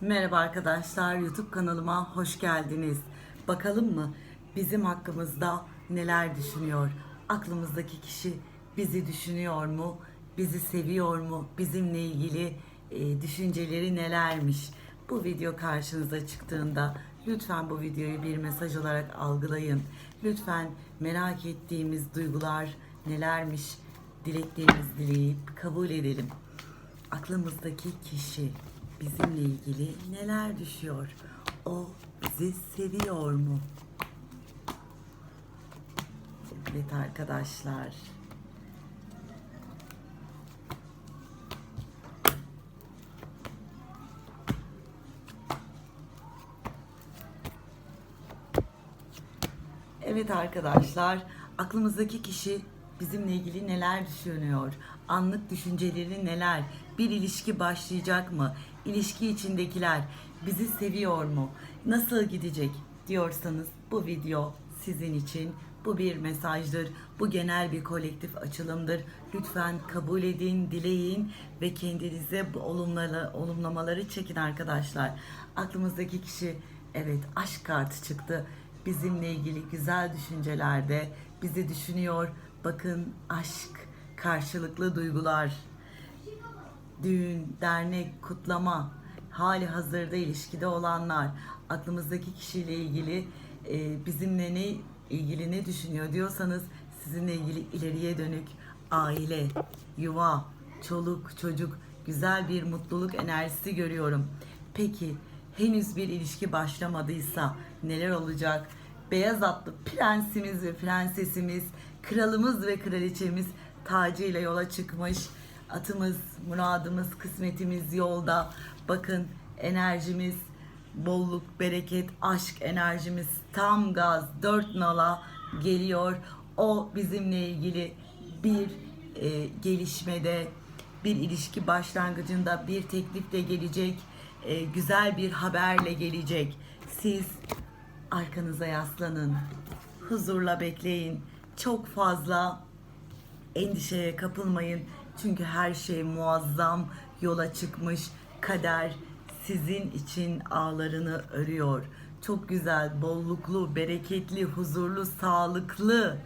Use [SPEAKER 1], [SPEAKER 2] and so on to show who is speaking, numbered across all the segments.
[SPEAKER 1] Merhaba arkadaşlar, YouTube kanalıma hoş geldiniz. Bakalım mı bizim hakkımızda neler düşünüyor? Aklımızdaki kişi bizi düşünüyor mu? Bizi seviyor mu? Bizimle ilgili e, düşünceleri nelermiş? Bu video karşınıza çıktığında lütfen bu videoyu bir mesaj olarak algılayın. Lütfen merak ettiğimiz duygular nelermiş? Dileklerimizi dileyip kabul edelim aklımızdaki kişi bizimle ilgili neler düşüyor? O bizi seviyor mu? Evet arkadaşlar. Evet arkadaşlar, aklımızdaki kişi bizimle ilgili neler düşünüyor? Anlık düşünceleri neler? Bir ilişki başlayacak mı? İlişki içindekiler bizi seviyor mu? Nasıl gidecek diyorsanız bu video sizin için. Bu bir mesajdır. Bu genel bir kolektif açılımdır. Lütfen kabul edin, dileyin ve kendinize bu olumları, olumlamaları çekin arkadaşlar. Aklımızdaki kişi evet aşk kartı çıktı bizimle ilgili güzel düşüncelerde bizi düşünüyor. Bakın aşk, karşılıklı duygular, düğün, dernek, kutlama, hali hazırda ilişkide olanlar, aklımızdaki kişiyle ilgili e, bizimle ne ilgili ne düşünüyor diyorsanız sizinle ilgili ileriye dönük aile, yuva, çoluk, çocuk, güzel bir mutluluk enerjisi görüyorum. Peki henüz bir ilişki başlamadıysa neler olacak? Beyaz atlı prensimiz ve prensesimiz, kralımız ve kraliçemiz tacıyla yola çıkmış. Atımız, muradımız, kısmetimiz yolda. Bakın enerjimiz, bolluk, bereket, aşk enerjimiz tam gaz, dört nala geliyor. O bizimle ilgili bir e, gelişmede, bir ilişki başlangıcında bir teklifle gelecek, e, güzel bir haberle gelecek. Siz arkanıza yaslanın, huzurla bekleyin. Çok fazla endişeye kapılmayın. Çünkü her şey muazzam yola çıkmış. Kader sizin için ağlarını örüyor. Çok güzel, bolluklu, bereketli, huzurlu, sağlıklı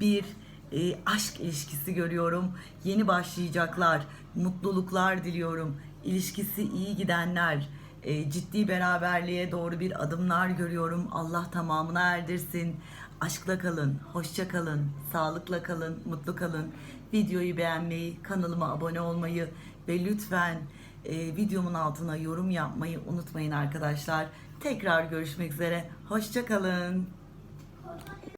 [SPEAKER 1] bir e, aşk ilişkisi görüyorum. Yeni başlayacaklar, mutluluklar diliyorum. İlişkisi iyi gidenler, e, ciddi beraberliğe doğru bir adımlar görüyorum. Allah tamamına erdirsin. Aşkla kalın, hoşça kalın, sağlıkla kalın, mutlu kalın. Videoyu beğenmeyi, kanalıma abone olmayı ve lütfen e, videomun altına yorum yapmayı unutmayın arkadaşlar. Tekrar görüşmek üzere. Hoşça kalın.